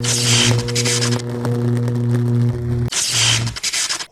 you.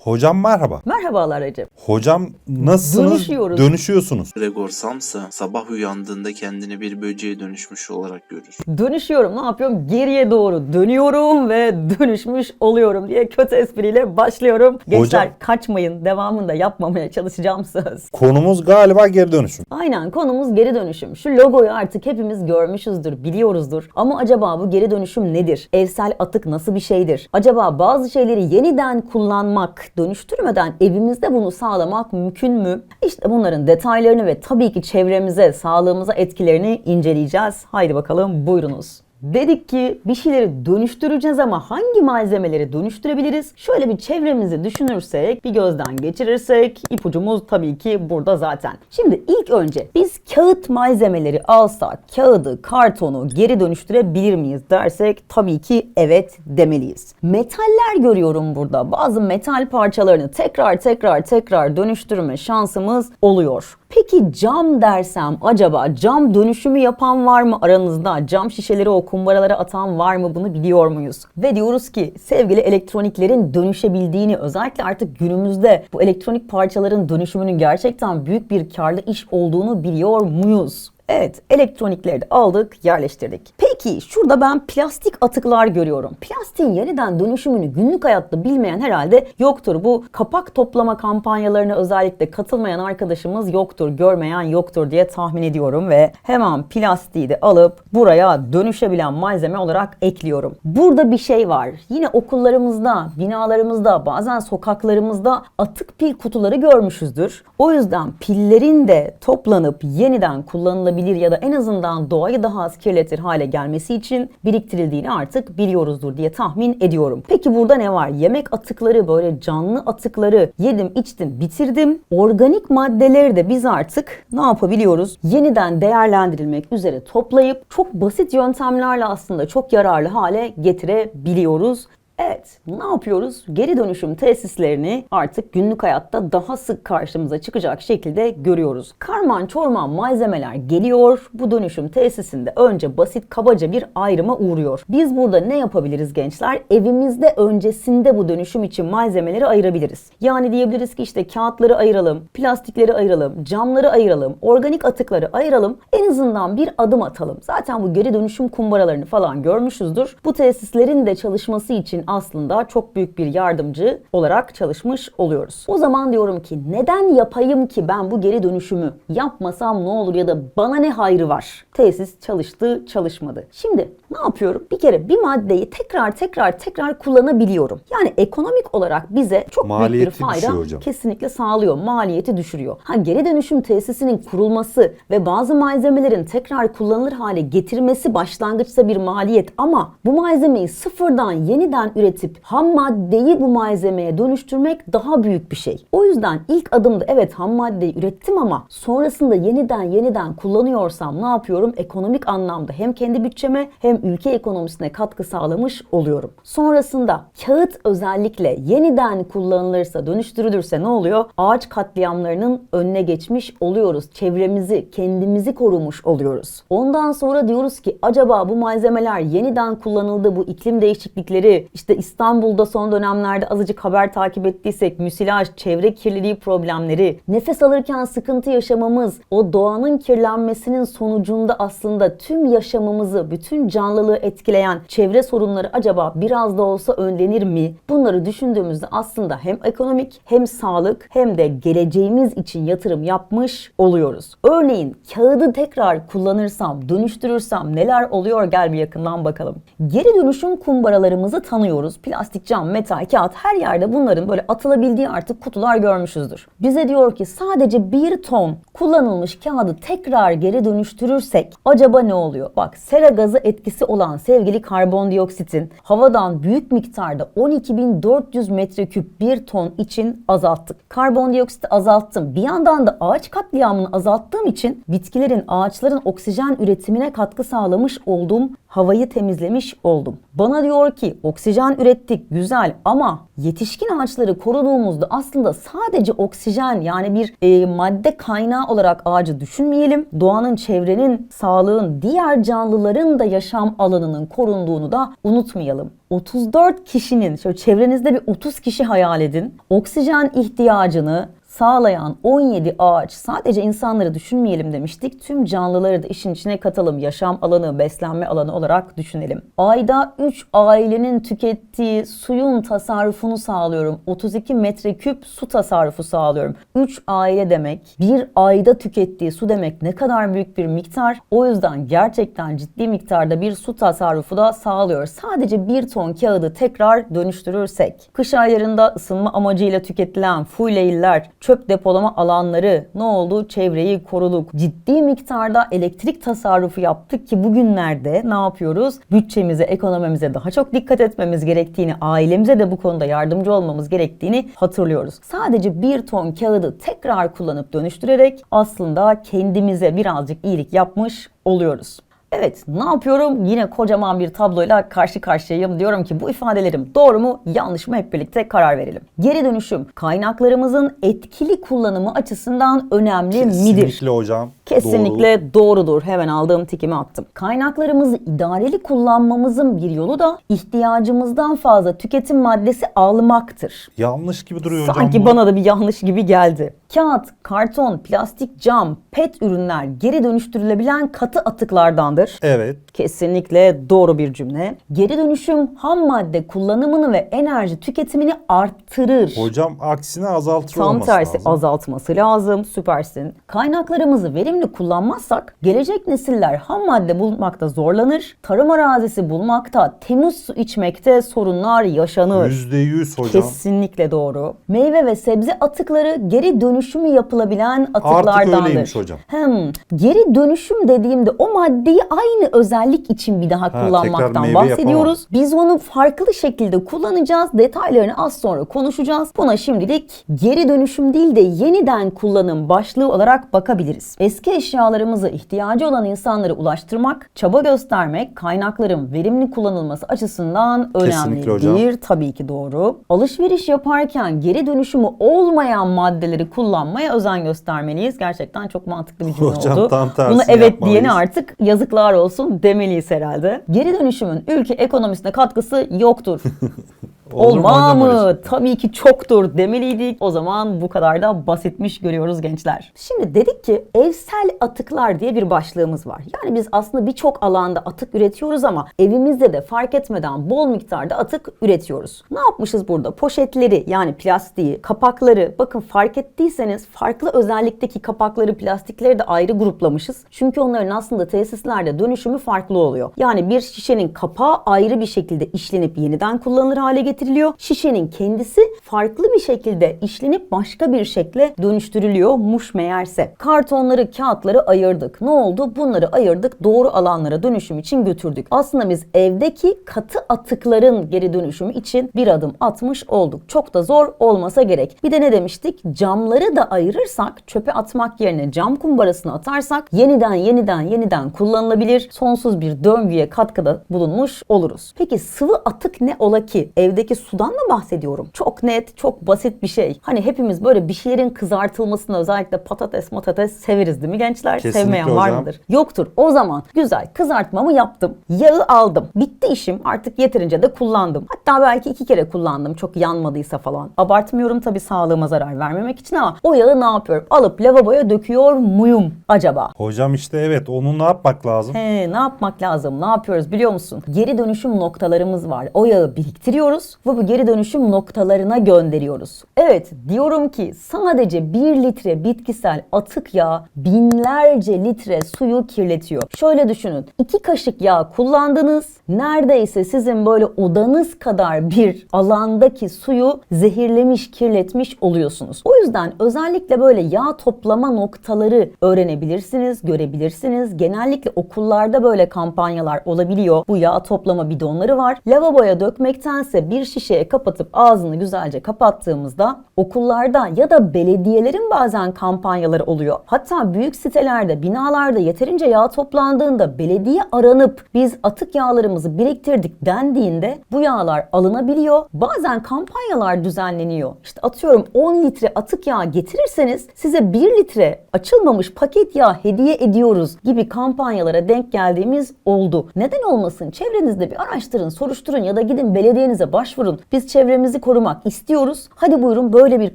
Hocam merhaba. Merhabalar Recep. Hocam nasılsınız? Dönüşüyoruz. Dönüşüyorsunuz. Gregor Samsa sabah uyandığında kendini bir böceğe dönüşmüş olarak görür. Dönüşüyorum. Ne yapıyorum? Geriye doğru dönüyorum ve dönüşmüş oluyorum diye kötü espriyle başlıyorum. Gençler Hocam- kaçmayın. Devamında yapmamaya çalışacağım söz. Konumuz galiba geri dönüşüm. Aynen konumuz geri dönüşüm. Şu logoyu artık hepimiz görmüşüzdür, biliyoruzdur. Ama acaba bu geri dönüşüm nedir? Evsel atık nasıl bir şeydir? Acaba bazı şeyleri yeniden kullanmak, dönüştürmeden evimizde bunu sağlamak mümkün mü? İşte bunların detaylarını ve tabii ki çevremize, sağlığımıza etkilerini inceleyeceğiz. Haydi bakalım buyurunuz. Dedik ki bir şeyleri dönüştüreceğiz ama hangi malzemeleri dönüştürebiliriz? Şöyle bir çevremizi düşünürsek, bir gözden geçirirsek ipucumuz tabii ki burada zaten. Şimdi ilk önce biz kağıt malzemeleri alsak kağıdı, kartonu geri dönüştürebilir miyiz dersek tabii ki evet demeliyiz. Metaller görüyorum burada. Bazı metal parçalarını tekrar tekrar tekrar dönüştürme şansımız oluyor. Peki cam dersem acaba cam dönüşümü yapan var mı aranızda? Cam şişeleri o kumbaralara atan var mı bunu biliyor muyuz? Ve diyoruz ki sevgili elektroniklerin dönüşebildiğini özellikle artık günümüzde bu elektronik parçaların dönüşümünün gerçekten büyük bir karlı iş olduğunu biliyor muyuz? Evet, elektronikleri de aldık, yerleştirdik. Peki şurada ben plastik atıklar görüyorum. Plastiğin yeniden dönüşümünü günlük hayatta bilmeyen herhalde yoktur. Bu kapak toplama kampanyalarına özellikle katılmayan arkadaşımız yoktur, görmeyen yoktur diye tahmin ediyorum ve hemen plastiği de alıp buraya dönüşebilen malzeme olarak ekliyorum. Burada bir şey var. Yine okullarımızda, binalarımızda, bazen sokaklarımızda atık pil kutuları görmüşüzdür. O yüzden pillerin de toplanıp yeniden kullanılabilir ya da en azından doğayı daha az kirletir hale gelmesi için biriktirildiğini artık biliyoruzdur diye tahmin ediyorum. Peki burada ne var? Yemek atıkları böyle canlı atıkları yedim, içtim, bitirdim. Organik maddeleri de biz artık ne yapabiliyoruz? Yeniden değerlendirilmek üzere toplayıp çok basit yöntemlerle aslında çok yararlı hale getirebiliyoruz. Evet, ne yapıyoruz? Geri dönüşüm tesislerini artık günlük hayatta daha sık karşımıza çıkacak şekilde görüyoruz. Karman çorman malzemeler geliyor. Bu dönüşüm tesisinde önce basit kabaca bir ayrıma uğruyor. Biz burada ne yapabiliriz gençler? Evimizde öncesinde bu dönüşüm için malzemeleri ayırabiliriz. Yani diyebiliriz ki işte kağıtları ayıralım, plastikleri ayıralım, camları ayıralım, organik atıkları ayıralım. En azından bir adım atalım. Zaten bu geri dönüşüm kumbaralarını falan görmüşüzdür. Bu tesislerin de çalışması için aslında çok büyük bir yardımcı olarak çalışmış oluyoruz. O zaman diyorum ki neden yapayım ki ben bu geri dönüşümü? Yapmasam ne olur ya da bana ne hayrı var? Tesis çalıştı, çalışmadı. Şimdi ne yapıyorum? Bir kere bir maddeyi tekrar tekrar tekrar kullanabiliyorum. Yani ekonomik olarak bize çok büyük bir Maliyeti fayda hocam. kesinlikle sağlıyor. Maliyeti düşürüyor. Ha geri dönüşüm tesisinin kurulması ve bazı malzemelerin tekrar kullanılır hale getirmesi başlangıçta bir maliyet ama bu malzemeyi sıfırdan yeniden üretip ham maddeyi bu malzemeye dönüştürmek daha büyük bir şey. O yüzden ilk adımda evet ham maddeyi ürettim ama sonrasında yeniden yeniden kullanıyorsam ne yapıyorum? Ekonomik anlamda hem kendi bütçeme hem ülke ekonomisine katkı sağlamış oluyorum. Sonrasında kağıt özellikle yeniden kullanılırsa, dönüştürülürse ne oluyor? Ağaç katliamlarının önüne geçmiş oluyoruz. Çevremizi, kendimizi korumuş oluyoruz. Ondan sonra diyoruz ki acaba bu malzemeler yeniden kullanıldı bu iklim değişiklikleri işte İstanbul'da son dönemlerde azıcık haber takip ettiysek müsilaj, çevre kirliliği problemleri, nefes alırken sıkıntı yaşamamız, o doğanın kirlenmesinin sonucunda aslında tüm yaşamımızı, bütün canlılığı etkileyen çevre sorunları acaba biraz da olsa önlenir mi? Bunları düşündüğümüzde aslında hem ekonomik hem sağlık hem de geleceğimiz için yatırım yapmış oluyoruz. Örneğin kağıdı tekrar kullanırsam, dönüştürürsem neler oluyor gel bir yakından bakalım. Geri dönüşüm kumbaralarımızı tanıyoruz. Plastik, cam, metal, kağıt her yerde bunların böyle atılabildiği artık kutular görmüşüzdür. Bize diyor ki sadece bir ton kullanılmış kağıdı tekrar geri dönüştürürsek acaba ne oluyor? Bak sera gazı etkisi olan sevgili karbondioksitin havadan büyük miktarda 12.400 metreküp bir ton için azalttık. Karbondioksiti azalttım. Bir yandan da ağaç katliamını azalttığım için bitkilerin, ağaçların oksijen üretimine katkı sağlamış olduğum havayı temizlemiş oldum. Bana diyor ki oksijen ürettik güzel ama yetişkin ağaçları koruduğumuzda aslında sadece oksijen yani bir e, madde kaynağı olarak ağacı düşünmeyelim. Doğanın, çevrenin, sağlığın, diğer canlıların da yaşam alanının korunduğunu da unutmayalım. 34 kişinin, şöyle çevrenizde bir 30 kişi hayal edin. Oksijen ihtiyacını sağlayan 17 ağaç sadece insanları düşünmeyelim demiştik. Tüm canlıları da işin içine katalım. Yaşam alanı, beslenme alanı olarak düşünelim. Ayda 3 ailenin tükettiği suyun tasarrufunu sağlıyorum. 32 metreküp su tasarrufu sağlıyorum. 3 aile demek, bir ayda tükettiği su demek ne kadar büyük bir miktar. O yüzden gerçekten ciddi miktarda bir su tasarrufu da sağlıyor. Sadece bir ton kağıdı tekrar dönüştürürsek. Kış aylarında ısınma amacıyla tüketilen fuyleyiller, çöp depolama alanları ne oldu? Çevreyi koruduk. Ciddi miktarda elektrik tasarrufu yaptık ki bugünlerde ne yapıyoruz? Bütçemize, ekonomimize daha çok dikkat etmemiz gerektiğini, ailemize de bu konuda yardımcı olmamız gerektiğini hatırlıyoruz. Sadece bir ton kağıdı tekrar kullanıp dönüştürerek aslında kendimize birazcık iyilik yapmış oluyoruz. Evet ne yapıyorum? Yine kocaman bir tabloyla karşı karşıyayım. Diyorum ki bu ifadelerim doğru mu yanlış mı hep birlikte karar verelim. Geri dönüşüm kaynaklarımızın etkili kullanımı açısından önemli midir? Kesinlikle hocam. Kesinlikle doğrudur. Hemen aldığım tikimi attım. Kaynaklarımızı idareli kullanmamızın bir yolu da ihtiyacımızdan fazla tüketim maddesi almaktır. Yanlış gibi duruyor hocam. Sanki bana da bir yanlış gibi geldi. Kağıt, karton, plastik, cam, pet ürünler geri dönüştürülebilen katı atıklardandır. Evet. Kesinlikle doğru bir cümle. Geri dönüşüm ham madde kullanımını ve enerji tüketimini arttırır. Hocam aksine azaltır Tam olması tersi lazım. azaltması lazım. Süpersin. Kaynaklarımızı verimli kullanmazsak gelecek nesiller ham madde bulmakta zorlanır. Tarım arazisi bulmakta, temiz su içmekte sorunlar yaşanır. Yüzde yüz hocam. Kesinlikle doğru. Meyve ve sebze atıkları geri dönüşümü yapılabilen Artık atıklardandır. öyleymiş hocam. Hem geri dönüşüm dediğimde o maddeyi aynı özellik için bir daha tekrar kullanmaktan bahsediyoruz. Biz onu farklı şekilde kullanacağız. Detaylarını az sonra konuşacağız. Buna şimdilik geri dönüşüm değil de yeniden kullanım başlığı olarak bakabiliriz. Eski eşyalarımızı ihtiyacı olan insanlara ulaştırmak, çaba göstermek kaynakların verimli kullanılması açısından hocam. önemlidir. Tabii ki doğru. Alışveriş yaparken geri dönüşümü olmayan maddeleri kullanmaya özen göstermeliyiz. Gerçekten çok mantıklı bir cümle Hocam oldu. tam Bunu evet yapmalıyız. diyene artık yazıklar olsun demeliyiz herhalde. Geri dönüşümün ülke ekonomisine katkısı yoktur. Olma mı? Tabii ki çoktur demeliydik. O zaman bu kadar da basitmiş görüyoruz gençler. Şimdi dedik ki evsel atıklar diye bir başlığımız var. Yani biz aslında birçok alanda atık üretiyoruz ama evimizde de fark etmeden bol miktarda atık üretiyoruz. Ne yapmışız burada? Poşetleri yani plastiği, kapakları bakın fark ettiyseniz farklı özellikteki kapakları, plastikleri de ayrı gruplamışız. Çünkü onların aslında tesislerde dönüşümü farklı oluyor. Yani bir şişenin kapağı ayrı bir şekilde işlenip yeniden kullanılır hale getiriliyor. Şişenin kendisi farklı bir şekilde işlenip başka bir şekle dönüştürülüyormuş meğerse. Kartonları, kağıtları ayırdık. Ne oldu? Bunları ayırdık. Doğru alanlara dönüşüm için götürdük. Aslında biz evdeki katı atıkların geri dönüşümü için bir adım atmış olduk. Çok da zor olmasa gerek. Bir de ne demiştik? Camları da ayırırsak, çöpe atmak yerine cam kumbarasına atarsak yeniden yeniden yeniden kullanılabilir. Sonsuz bir döngüye katkıda bulunmuş oluruz. Peki sıvı atık ne ola ki? Evdeki sudan mı bahsediyorum? Çok net, çok basit bir şey. Hani hepimiz böyle bir şeylerin kızartılmasını özellikle patates matates severiz değil mi gençler? Kesinlikle Sevmeyen var hocam. mıdır? Yoktur. O zaman güzel kızartmamı yaptım. Yağı aldım. Bitti işim. Artık yeterince de kullandım. Hatta belki iki kere kullandım. Çok yanmadıysa falan. Abartmıyorum tabii sağlığıma zarar vermemek için ama o yağı ne yapıyorum? Alıp lavaboya döküyor muyum acaba? Hocam işte evet onu ne yapmak lazım? He, ne yapmak lazım? Ne yapıyoruz biliyor musun? Geri dönüşüm noktalarımız var. O yağı biriktiriyoruz ve bu geri dönüşüm noktalarına gönderiyoruz. Evet diyorum ki sadece 1 litre bitkisel atık yağ binlerce litre suyu kirletiyor. Şöyle düşünün. 2 kaşık yağ kullandınız. Neredeyse sizin böyle odanız kadar bir alandaki suyu zehirlemiş, kirletmiş oluyorsunuz. O yüzden özellikle böyle yağ toplama noktaları öğrenebilirsiniz, görebilirsiniz. Genellikle okullarda böyle kampanyalar olabiliyor. Bu yağ toplama bidonları var. Lavaboya dökmektense bir şişeye kapatıp ağzını güzelce kapattığımızda okullarda ya da belediyelerin bazen kampanyaları oluyor. Hatta büyük sitelerde, binalarda yeterince yağ toplandığında belediye aranıp biz atık yağlarımızı biriktirdik dendiğinde bu yağlar alınabiliyor. Bazen kampanyalar düzenleniyor. İşte atıyorum 10 litre atık yağ getirirseniz size 1 litre açılmamış paket yağ hediye ediyoruz gibi kampanyalara denk geldiğimiz oldu. Neden olmasın? Çevrenizde bir araştırın, soruşturun ya da gidin belediyenize başvurun. Biz çevremizi korumak istiyoruz. Hadi buyurun böyle bir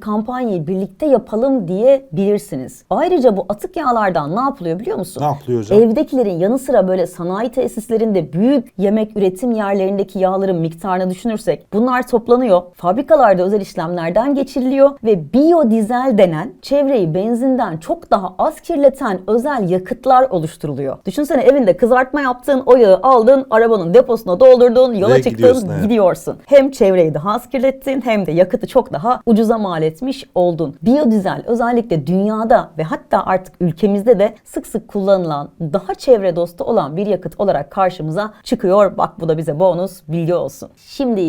kampanyayı birlikte yapalım diyebilirsiniz. Ayrıca bu atık yağlardan ne yapılıyor biliyor musun? Ne yapılıyor hocam? Evdekilerin yanı sıra böyle sanayi tesislerinde büyük yemek üretim yerlerindeki yağların miktarını düşünürsek bunlar toplanıyor. Fabrikalarda özel işlemlerden geçiriliyor ve biyodizel denen çevreyi benzinden çok daha az kirleten özel yakıtlar oluşturuluyor. Düşünsene evinde kızartma yaptın, o yağı aldın, arabanın deposuna doldurdun, yola Ve çıktın, gidiyorsun, gidiyorsun. Hem çevreyi daha az kirlettin hem de yakıtı çok daha ucuza mal etmiş oldun. Biyodizel özellikle dünyada ve hatta artık ülkemizde de sık sık kullanılan, daha çevre dostu olan bir yakıt olarak karşımıza çıkıyor. Bak bu da bize bonus bilgi olsun. Şimdi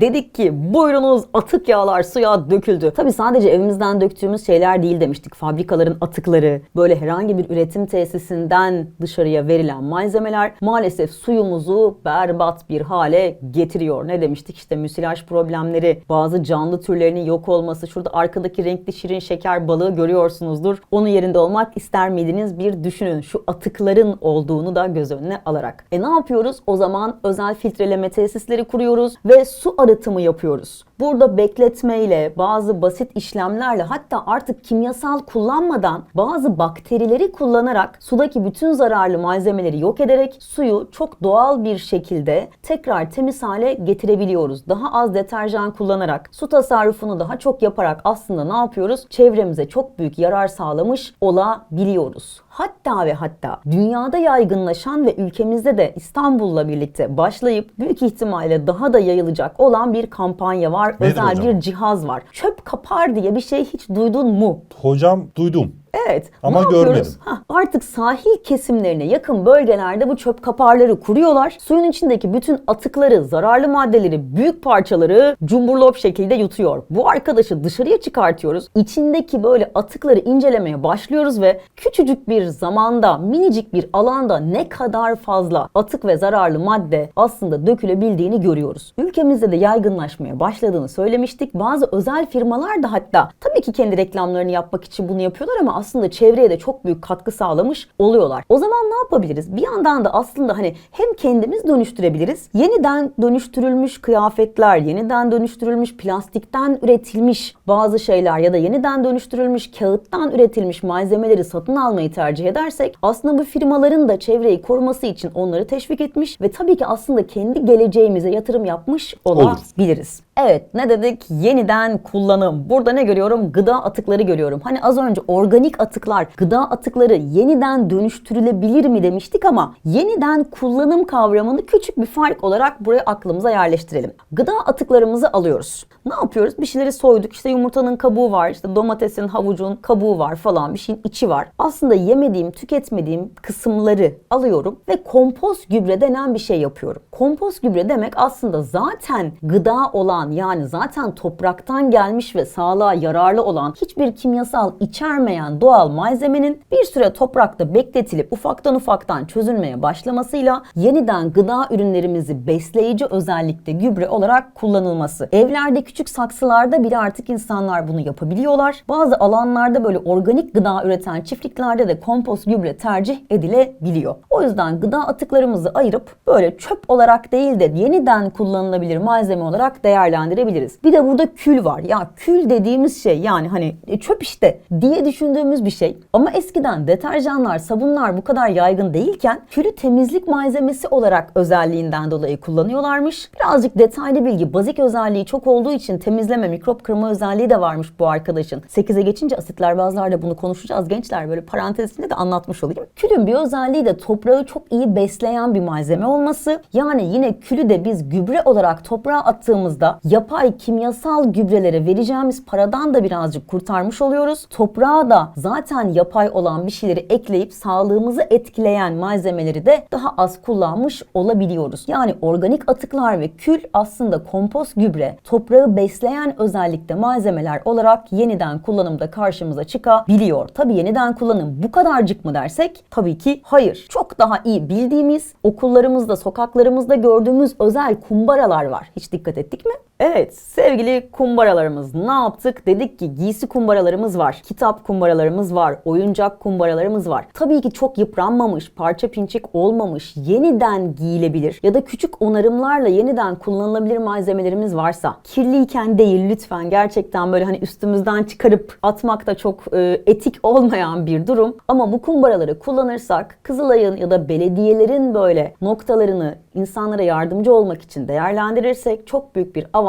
dedik ki buyurunuz atık yağlar suya döküldü. Tabi sadece evimizden döktüğümüz şeyler değil demiştik. Fabrikaların atıkları, böyle herhangi bir üretim tesisinden dışarıya verilen malzemeler maalesef suyumuzu berbat bir hale getiriyor. Ne demiştik işte müsilaj problemleri, bazı canlı türlerinin yok olması. Şurada arkadaki renkli şirin şeker balığı görüyorsunuzdur. Onun yerinde olmak ister miydiniz bir düşünün. Şu atıkların olduğunu da göz önüne alarak. E ne yapıyoruz? O zaman özel filtreleme tesisleri kuruyoruz ve su arıtımı yapıyoruz. Burada bekletmeyle, bazı basit işlemlerle hatta artık kimyasal kullanmadan bazı bakterileri kullanarak sudaki bütün zararlı malzemeleri yok ederek suyu çok doğal bir şekilde tekrar temiz hale getirebiliyoruz. Daha az deterjan kullanarak, su tasarrufunu daha çok yaparak aslında ne yapıyoruz? Çevremize çok büyük yarar sağlamış olabiliyoruz. Hatta ve hatta dünyada yaygınlaşan ve ülkemizde de İstanbul'la birlikte başlayıp büyük ihtimalle daha da yayılacak olan bir kampanya var. Nedir Özel hocam? bir cihaz var. Çöp kapar diye bir şey hiç duydun mu? Hocam duydum. Evet. Ama ne yapıyoruz? görmedim. Hah, artık sahil kesimlerine yakın bölgelerde bu çöp kaparları kuruyorlar. Suyun içindeki bütün atıkları, zararlı maddeleri, büyük parçaları cumburlop şekilde yutuyor. Bu arkadaşı dışarıya çıkartıyoruz. İçindeki böyle atıkları incelemeye başlıyoruz ve küçücük bir zamanda, minicik bir alanda ne kadar fazla atık ve zararlı madde aslında dökülebildiğini görüyoruz. Ülkemizde de yaygınlaşmaya başladığını söylemiştik. Bazı özel firmalar da hatta tabii ki kendi reklamlarını yapmak için bunu yapıyorlar ama aslında çevreye de çok büyük katkı sağlamış oluyorlar. O zaman ne yapabiliriz? Bir yandan da aslında hani hem kendimiz dönüştürebiliriz. Yeniden dönüştürülmüş kıyafetler, yeniden dönüştürülmüş plastikten üretilmiş bazı şeyler ya da yeniden dönüştürülmüş kağıttan üretilmiş malzemeleri satın almayı tercih edersek aslında bu firmaların da çevreyi koruması için onları teşvik etmiş ve tabii ki aslında kendi geleceğimize yatırım yapmış olabiliriz. Evet ne dedik? Yeniden kullanım. Burada ne görüyorum? Gıda atıkları görüyorum. Hani az önce organik atıklar, gıda atıkları yeniden dönüştürülebilir mi demiştik ama yeniden kullanım kavramını küçük bir fark olarak buraya aklımıza yerleştirelim. Gıda atıklarımızı alıyoruz. Ne yapıyoruz? Bir şeyleri soyduk. İşte yumurtanın kabuğu var, işte domatesin, havucun kabuğu var falan bir şeyin içi var. Aslında yemediğim, tüketmediğim kısımları alıyorum ve kompost gübre denen bir şey yapıyorum. Kompost gübre demek aslında zaten gıda olan yani zaten topraktan gelmiş ve sağlığa yararlı olan hiçbir kimyasal içermeyen doğal malzemenin bir süre toprakta bekletilip ufaktan ufaktan çözülmeye başlamasıyla yeniden gıda ürünlerimizi besleyici özellikte gübre olarak kullanılması. Evlerde küçük saksılarda bile artık insanlar bunu yapabiliyorlar. Bazı alanlarda böyle organik gıda üreten çiftliklerde de kompost gübre tercih edilebiliyor. O yüzden gıda atıklarımızı ayırıp böyle çöp olarak değil de yeniden kullanılabilir malzeme olarak değerlendirmeliyiz değerlendirebiliriz. Bir de burada kül var. Ya kül dediğimiz şey yani hani e, çöp işte diye düşündüğümüz bir şey. Ama eskiden deterjanlar, sabunlar bu kadar yaygın değilken külü temizlik malzemesi olarak özelliğinden dolayı kullanıyorlarmış. Birazcık detaylı bilgi, bazik özelliği çok olduğu için temizleme, mikrop kırma özelliği de varmış bu arkadaşın. 8'e geçince asitler bazlarda bunu konuşacağız gençler böyle parantez içinde de anlatmış olayım. Külün bir özelliği de toprağı çok iyi besleyen bir malzeme olması. Yani yine külü de biz gübre olarak toprağa attığımızda yapay kimyasal gübrelere vereceğimiz paradan da birazcık kurtarmış oluyoruz. Toprağa da zaten yapay olan bir şeyleri ekleyip sağlığımızı etkileyen malzemeleri de daha az kullanmış olabiliyoruz. Yani organik atıklar ve kül aslında kompost gübre, toprağı besleyen özellikle malzemeler olarak yeniden kullanımda karşımıza çıkabiliyor. Tabii yeniden kullanım bu kadarcık mı dersek? Tabii ki hayır. Çok daha iyi bildiğimiz, okullarımızda, sokaklarımızda gördüğümüz özel kumbaralar var. Hiç dikkat ettik mi? Evet sevgili kumbaralarımız ne yaptık? Dedik ki giysi kumbaralarımız var, kitap kumbaralarımız var, oyuncak kumbaralarımız var. Tabii ki çok yıpranmamış, parça pinçik olmamış, yeniden giyilebilir ya da küçük onarımlarla yeniden kullanılabilir malzemelerimiz varsa kirliyken değil lütfen gerçekten böyle hani üstümüzden çıkarıp atmak da çok e, etik olmayan bir durum. Ama bu kumbaraları kullanırsak Kızılay'ın ya da belediyelerin böyle noktalarını insanlara yardımcı olmak için değerlendirirsek çok büyük bir avantaj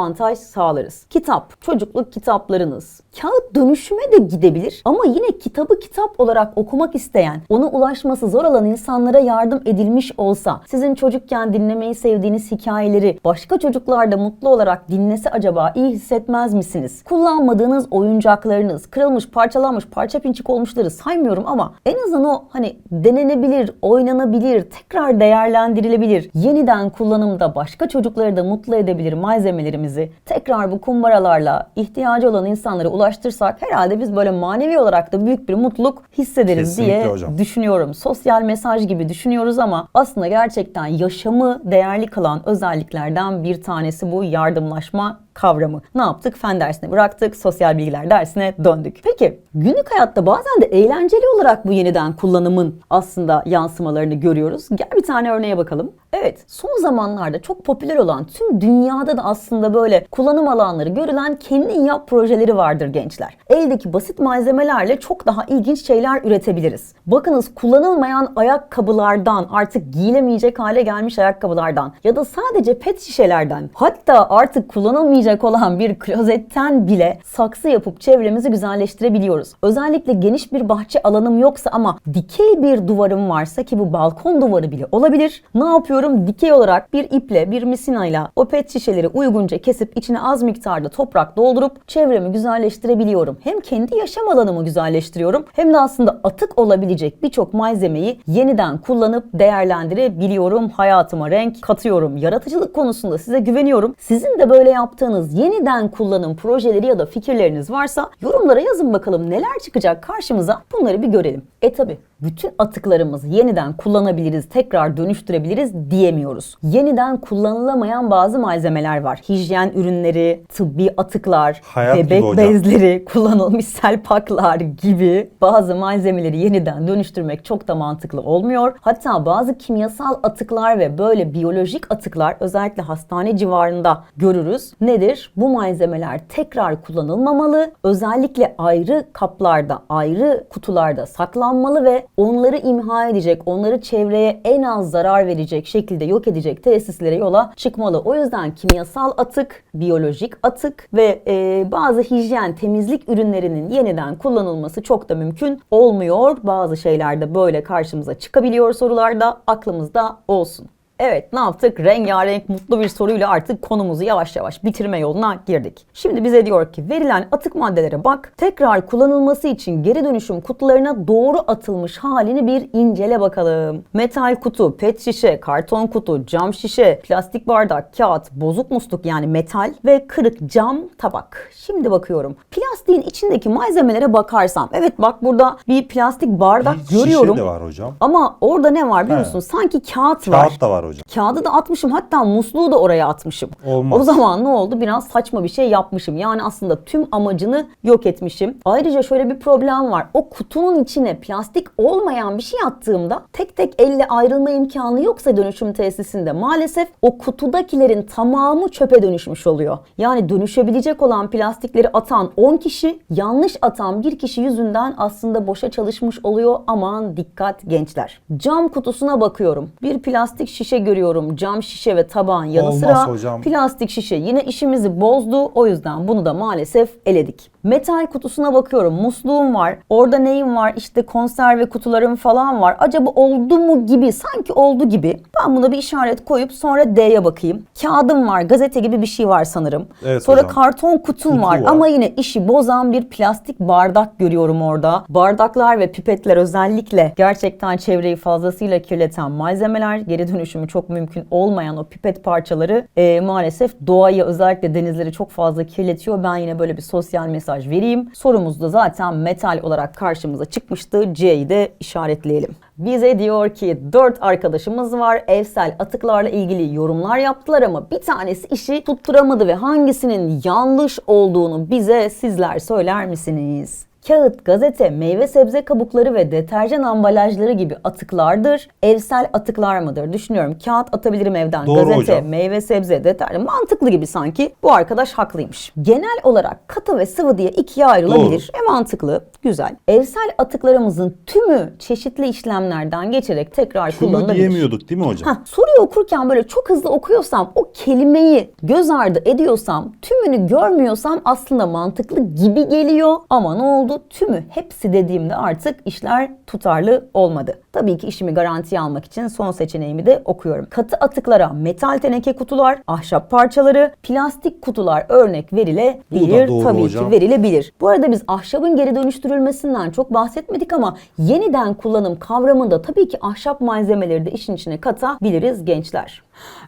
sağlarız. Kitap, çocukluk kitaplarınız. Kağıt dönüşüme de gidebilir ama yine kitabı kitap olarak okumak isteyen, ona ulaşması zor olan insanlara yardım edilmiş olsa, sizin çocukken dinlemeyi sevdiğiniz hikayeleri başka çocuklar da mutlu olarak dinlese acaba iyi hissetmez misiniz? Kullanmadığınız oyuncaklarınız, kırılmış, parçalanmış, parça pinçik olmuşları saymıyorum ama en azından o hani denenebilir, oynanabilir, tekrar değerlendirilebilir, yeniden kullanımda başka çocukları da mutlu edebilir malzemelerimizi tekrar bu kumbaralarla ihtiyacı olan insanlara ulaştırsak herhalde biz böyle manevi olarak da büyük bir mutluluk hissederiz Kesinlikle diye hocam. düşünüyorum. Sosyal mesaj gibi düşünüyoruz ama aslında gerçekten yaşamı değerli kılan özelliklerden bir tanesi bu yardımlaşma kavramı. Ne yaptık? Fen dersine bıraktık, sosyal bilgiler dersine döndük. Peki günlük hayatta bazen de eğlenceli olarak bu yeniden kullanımın aslında yansımalarını görüyoruz. Gel bir tane örneğe bakalım. Evet, son zamanlarda çok popüler olan tüm dünyada da aslında böyle kullanım alanları görülen kendin yap projeleri vardır gençler. Eldeki basit malzemelerle çok daha ilginç şeyler üretebiliriz. Bakınız kullanılmayan ayakkabılardan, artık giyilemeyecek hale gelmiş ayakkabılardan ya da sadece pet şişelerden, hatta artık kullanılmayacak olan bir klozetten bile saksı yapıp çevremizi güzelleştirebiliyoruz. Özellikle geniş bir bahçe alanım yoksa ama dikey bir duvarım varsa ki bu balkon duvarı bile olabilir. Ne yapıyorum? Dikey olarak bir iple, bir misinayla o pet şişeleri uygunca kesip içine az miktarda toprak doldurup çevremi güzelleştirebiliyorum. Hem kendi yaşam alanımı güzelleştiriyorum hem de aslında atık olabilecek birçok malzemeyi yeniden kullanıp değerlendirebiliyorum. Hayatıma renk katıyorum. Yaratıcılık konusunda size güveniyorum. Sizin de böyle yaptığınız yeniden kullanım projeleri ya da fikirleriniz varsa yorumlara yazın bakalım neler çıkacak karşımıza. Bunları bir görelim. E tabi bütün atıklarımızı yeniden kullanabiliriz, tekrar dönüştürebiliriz diyemiyoruz. Yeniden kullanılamayan bazı malzemeler var. Hijyen ürünleri, tıbbi atıklar, Hayat bebek bezleri, kullanılmış selpaklar gibi bazı malzemeleri yeniden dönüştürmek çok da mantıklı olmuyor. Hatta bazı kimyasal atıklar ve böyle biyolojik atıklar özellikle hastane civarında görürüz. Nedir? Bu malzemeler tekrar kullanılmamalı. Özellikle ayrı kaplarda, ayrı kutularda saklanmalı ve onları imha edecek, onları çevreye en az zarar verecek şekilde yok edecek tesislere yola çıkmalı. O yüzden kimyasal atık, biyolojik atık ve e, bazı hijyen, temizlik ürünlerinin yeniden kullanılması çok da mümkün olmuyor. Bazı şeylerde böyle karşımıza çıkabiliyor sorularda aklımızda olsun. Evet ne yaptık? Rengarenk mutlu bir soruyla artık konumuzu yavaş yavaş bitirme yoluna girdik. Şimdi bize diyor ki verilen atık maddelere bak. Tekrar kullanılması için geri dönüşüm kutularına doğru atılmış halini bir incele bakalım. Metal kutu, pet şişe, karton kutu, cam şişe, plastik bardak, kağıt, bozuk musluk yani metal ve kırık cam tabak. Şimdi bakıyorum. Plastiğin içindeki malzemelere bakarsam. Evet bak burada bir plastik bardak Bir görüyorum. Şişe de var hocam. Ama orada ne var biliyor musun? Sanki kağıt var. Kağıt da var hocam. Kağıdı da atmışım hatta musluğu da oraya atmışım. Olmaz. O zaman ne oldu? Biraz saçma bir şey yapmışım. Yani aslında tüm amacını yok etmişim. Ayrıca şöyle bir problem var. O kutunun içine plastik olmayan bir şey attığımda tek tek elle ayrılma imkanı yoksa dönüşüm tesisinde maalesef o kutudakilerin tamamı çöpe dönüşmüş oluyor. Yani dönüşebilecek olan plastikleri atan 10 kişi yanlış atan bir kişi yüzünden aslında boşa çalışmış oluyor. Aman dikkat gençler. Cam kutusuna bakıyorum. Bir plastik şişe görüyorum. Cam şişe ve tabağın yanı Olmaz sıra hocam. plastik şişe yine işimizi bozdu. O yüzden bunu da maalesef eledik. Metal kutusuna bakıyorum. Musluğum var. Orada neyim var? İşte konserve kutularım falan var. Acaba oldu mu gibi, sanki oldu gibi. Ben buna bir işaret koyup sonra D'ye bakayım. Kağıdım var. Gazete gibi bir şey var sanırım. Evet sonra hocam. karton kutum Kutu var. var. Ama yine işi bozan bir plastik bardak görüyorum orada. Bardaklar ve pipetler özellikle gerçekten çevreyi fazlasıyla kirleten malzemeler. Geri dönüşümü çok mümkün olmayan o pipet parçaları e, maalesef doğayı özellikle denizleri çok fazla kirletiyor. Ben yine böyle bir sosyal mesaj vereyim. Sorumuz da zaten metal olarak karşımıza çıkmıştı. C'yi de işaretleyelim. Bize diyor ki 4 arkadaşımız var. Evsel atıklarla ilgili yorumlar yaptılar ama bir tanesi işi tutturamadı ve hangisinin yanlış olduğunu bize sizler söyler misiniz? Kağıt, gazete, meyve sebze kabukları ve deterjan ambalajları gibi atıklardır. Evsel atıklar mıdır? Düşünüyorum. Kağıt atabilirim evden. Doğru gazete, hocam. meyve sebze, deterjan mantıklı gibi sanki. Bu arkadaş haklıymış. Genel olarak katı ve sıvı diye ikiye ayrılabilir. E mantıklı, güzel. Evsel atıklarımızın tümü çeşitli işlemlerden geçerek tekrar Tümü kullanılabilir. diyemiyorduk değil mi hocam? Hah, soruyu okurken böyle çok hızlı okuyorsam, o kelimeyi göz ardı ediyorsam, tümünü görmüyorsam aslında mantıklı gibi geliyor. Ama ne oldu? Tümü hepsi dediğimde artık işler tutarlı olmadı. Tabii ki işimi garantiye almak için son seçeneğimi de okuyorum. Katı atıklara metal teneke kutular, ahşap parçaları, plastik kutular örnek verilebilir. Tabii hocam. ki verilebilir. Bu arada biz ahşabın geri dönüştürülmesinden çok bahsetmedik ama yeniden kullanım kavramında tabii ki ahşap malzemeleri de işin içine katabiliriz gençler.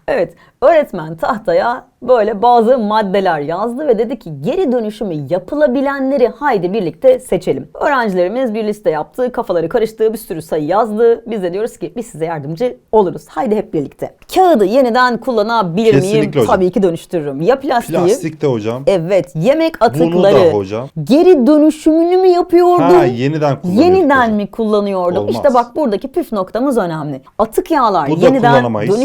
Evet, öğretmen tahtaya böyle bazı maddeler yazdı ve dedi ki geri dönüşümü yapılabilenleri haydi birlikte seçelim. Öğrencilerimiz bir liste yaptı, kafaları karıştı, bir sürü sayı yazdı. Biz de diyoruz ki biz size yardımcı oluruz. Haydi hep birlikte. Kağıdı yeniden kullanabilir miyim? Kesinlikle hocam. Tabii ki dönüştürürüm. Ya plastiği Plastik de hocam. Evet, yemek Bunu atıkları. da hocam. Geri dönüşümünü mü yapıyordum? Ha yeniden kullanıyorduk Yeniden hocam. mi kullanıyordum? Olmaz. İşte bak buradaki püf noktamız önemli. Atık yağlar Bu yeniden kullanamayız.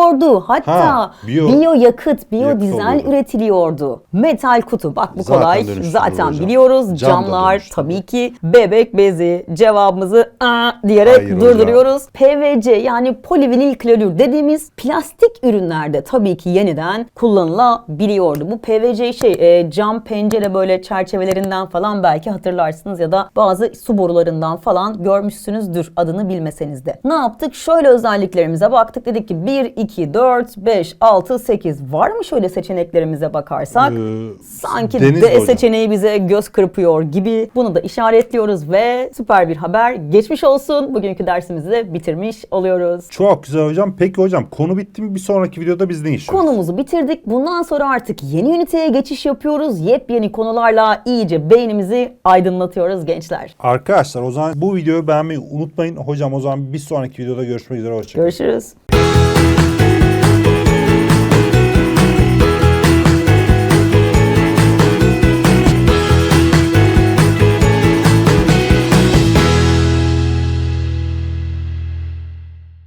Dönüştürülüyordu. Hatta Ha, biyo- biyo yakıt, biyodizel üretiliyordu. Metal kutu bak bu Zaten kolay. Zaten hocam. biliyoruz. Cam Camlar tabii ki bebek bezi cevabımızı "Aa" diyerek Hayır hocam. durduruyoruz. PVC yani polivinil klorür dediğimiz plastik ürünlerde tabii ki yeniden kullanılabiliyordu. Bu PVC şey e, cam pencere böyle çerçevelerinden falan belki hatırlarsınız ya da bazı su borularından falan görmüşsünüzdür adını bilmeseniz de. Ne yaptık? Şöyle özelliklerimize baktık. Dedik ki 1, 2, 4, 5, 6, 8 var mı şöyle seçeneklerimize bakarsak? Ee, Sanki Deniz D hocam. seçeneği bize göz kırpıyor gibi. Bunu da işaretliyoruz ve süper bir haber geçmiş olsun. Bugünkü dersimizi de bitirmiş oluyoruz. Çok güzel hocam. Peki hocam konu bitti mi? Bir sonraki videoda biz ne işliyoruz? Konumuzu bitirdik. Bundan sonra artık yeni üniteye geçiş yapıyoruz. Yepyeni konularla iyice beynimizi aydınlatıyoruz gençler. Arkadaşlar o zaman bu videoyu beğenmeyi unutmayın. Hocam o zaman bir sonraki videoda görüşmek üzere. Hoşçakalın. Görüşürüz.